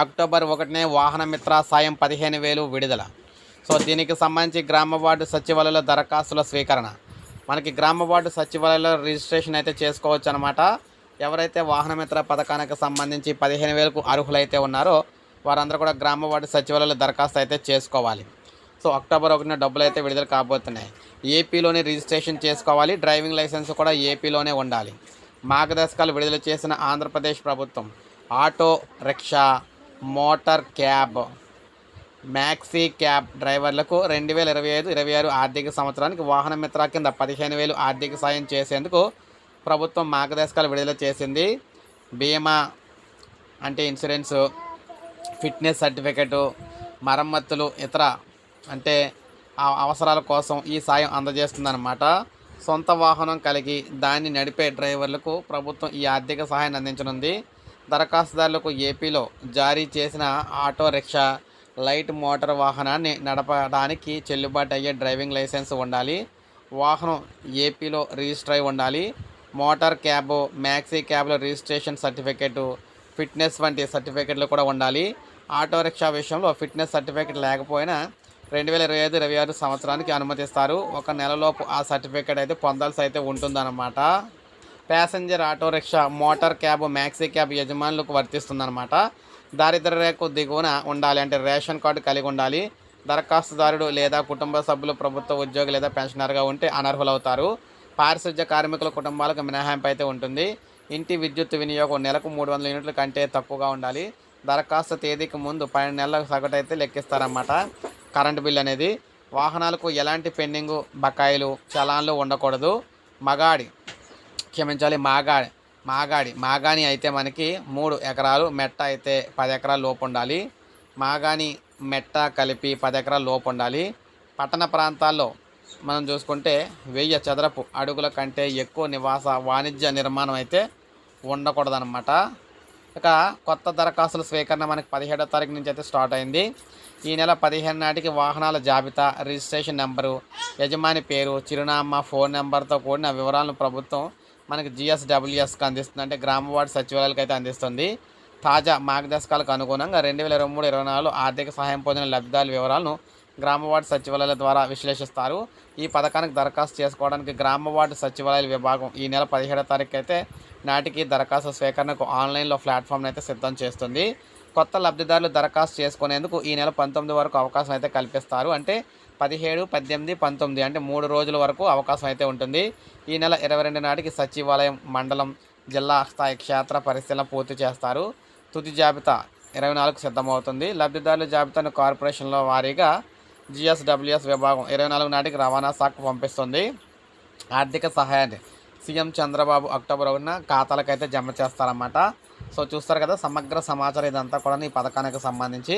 October ఒకటినే వాహన మిత్ర సాయం పదిహేను వేలు విడుదల. సో దీనికి సంబంధించి గ్రామ వార్డు సచివాలయంలో దరఖాస్తుల స్వీకరణ. మనకి గ్రామ వార్డు సచివాలయంలో రిజిస్ట్రేషన్ అయితే చేసుకోవచ్చు అనమాట ఎవరైతే వాహన మిత్ర పథకానికి సంబంధించి పదిహేను వేలకు అర్హులైతే ఉన్నారో వారందరూ కూడా గ్రామ వార్డు సచివాలయంలో దరఖాస్తు అయితే చేసుకోవాలి. సో అక్టోబర్ ఒకటిన డబ్బులు అయితే విడుదల కాబోతున్నాయి. ఏపీలోనే రిజిస్ట్రేషన్ చేసుకోవాలి. డ్రైవింగ్ లైసెన్స్ కూడా ఏపీలోనే ఉండాలి. మార్గదర్శకాలు విడుదల చేసిన ఆంధ్రప్రదేశ్ ప్రభుత్వం auto rickshaw motor cab maxi cab డ్రైవర్లకు రెండు వేల ఇరవై ఐదు ఇరవై ఆరు ఆర్థిక సంవత్సరానికి వాహన మిత్ర కింద పదిహేను వేలు ఆర్థిక సాయం చేసేందుకు ప్రభుత్వం మార్గదర్శకాలు విడుదల చేసింది. బీమా అంటే ఇన్సూరెన్సు ఫిట్నెస్ సర్టిఫికెటు మరమ్మతులు ఇతర అంటే అవసరాల కోసం ఈ సాయం అందజేస్తుందన్నమాట. సొంత వాహనం కలిగి దాన్ని నడిపే డ్రైవర్లకు ప్రభుత్వం ఈ ఆర్థిక సహాయాన్ని అందించనుంది. దరఖాస్తుదారులకు ఏపీలో జారీ చేసిన ఆటో రిక్షా లైట్ మోటార్ వాహనాన్ని నడపడానికి చెల్లుబాటు అయ్యే డ్రైవింగ్ లైసెన్స్ ఉండాలి. వాహనం ఏపీలో రిజిస్టర్ అయి ఉండాలి. మోటార్ క్యాబ్ మ్యాక్సీ క్యాబ్లో రిజిస్ట్రేషన్ సర్టిఫికేటు ఫిట్నెస్ వంటి సర్టిఫికెట్లు కూడా ఉండాలి. ఆటో రిక్షా విషయంలో ఫిట్నెస్ సర్టిఫికేట్ లేకపోయినా రెండు వేల ఇరవై ఐదు ఇరవై ఆరు సంవత్సరానికి అనుమతిస్తారు. ఒక నెలలోపు ఆ సర్టిఫికేట్ అయితే పొందాల్సి అయితే ఉంటుందన్నమాట. Passenger auto rickshaw motor cab maxi cab యజమానులకు వర్తిస్తుందన్నమాట. దారిద్ర రేఖకు దిగువన ఉండాలి అంటే రేషన్ కార్డు కలిగి ఉండాలి. దరఖాస్తుదారుడు లేదా కుటుంబ సభ్యులు ప్రభుత్వ ఉద్యోగి లేదా పెన్షనర్గా ఉంటే అనర్హులవుతారు. పారిశుధ్య కార్మికుల కుటుంబాలకు మినహాయింపు అయితే ఉంటుంది. ఇంటి విద్యుత్ వినియోగం నెలకు మూడు వందల యూనిట్ల కంటే తక్కువగా ఉండాలి. దరఖాస్తు తేదీకి ముందు పన్నెండు నెలల సగటు అయితే లెక్కిస్తారన్నమాట కరెంటు బిల్ అనేది. వాహనాలకు ఎలాంటి పెండింగు బకాయిలు చలాన్లు ఉండకూడదు. మగాడి క్షమించాలి మాగాడి మాగాడి మాగాని అయితే మనకి మూడు ఎకరాలు మెట్ట అయితే పది ఎకరాల లోపు ఉండాలి. మాగాని మెట్ట కలిపి పది ఎకరాల లోపు ఉండాలి. పట్టణ ప్రాంతాల్లో మనం చూసుకుంటే వెయ్యి చదరపు అడుగుల కంటే ఎక్కువ నివాస వాణిజ్య నిర్మాణం అయితే ఉండకూడదన్నమాట. ఇక కొత్త దరఖాస్తుల స్వీకరణ మనకి పదిహేడో తారీఖు నుంచి అయితే స్టార్ట్ అయింది. ఈ నెల పదిహేను నాటికి వాహనాల జాబితా రిజిస్ట్రేషన్ నెంబరు యజమాని పేరు చిరునామా ఫోన్ నెంబర్తో కూడిన వివరాలను ప్రభుత్వం మనకి జిఎస్డబ్ల్యూఎస్కి అందిస్తుంది. అంటే గ్రామ వార్డు సచివాలయాలకు అయితే అందిస్తుంది. తాజా మార్గదర్శకాలకు అనుగుణంగా రెండు వేల ఇరవై మూడు ఇరవై నాలుగు ఆర్థిక సహాయం పొందిన లబ్ధిదారుల వివరాలను గ్రామ వార్డు సచివాలయాల ద్వారా విశ్లేషిస్తారు. ఈ పథకానికి దరఖాస్తు చేసుకోవడానికి గ్రామ వార్డు సచివాలయాల విభాగం ఈ నెల పదిహేడో తారీఖు అయితే నాటికి దరఖాస్తు స్వీకరణకు ఆన్లైన్లో ప్లాట్ఫామ్ను అయితే సిద్ధం చేస్తుంది. కొత్త లబ్ధిదారులు దరఖాస్తు చేసుకునేందుకు ఈ నెల పంతొమ్మిది వరకు అవకాశం అయితే కల్పిస్తారు. అంటే పదిహేడు పద్దెనిమిది పంతొమ్మిది అంటే మూడు రోజుల వరకు అవకాశం అయితే ఉంటుంది. ఈ నెల ఇరవై రెండు నాటికి సచివాలయం మండలం జిల్లా స్థాయి క్షేత్ర పరిశీలన పూర్తి చేస్తారు. తుది జాబితా ఇరవై నాలుగు సిద్ధమవుతుంది. లబ్ధిదారుల జాబితాను కార్పొరేషన్లో వారీగా జిఎస్డబ్ల్యూఎస్ విభాగం ఇరవై నాలుగు నాటికి రవాణా శాఖకు పంపిస్తుంది. ఆర్థిక సహాయాన్ని సీఎం చంద్రబాబు అక్టోబర్ ఒకటిన ఖాతాలకైతే జమ చేస్తారన్నమాట. సో చూస్తారు కదా సమగ్ర సమాచారం ఇదంతా కూడా ఈ పథకానికి సంబంధించి.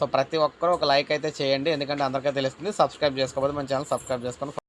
సో ప్రతి ఒక్కరూ ఒక లైక్ అయితే చేయండి. ఎందుకంటే అందరికీ తెలుస్తుంది సబ్స్క్రైబ్ చేసుకోకపోతే మన ఛానల్ సబ్స్క్రైబ్ చేసుకొని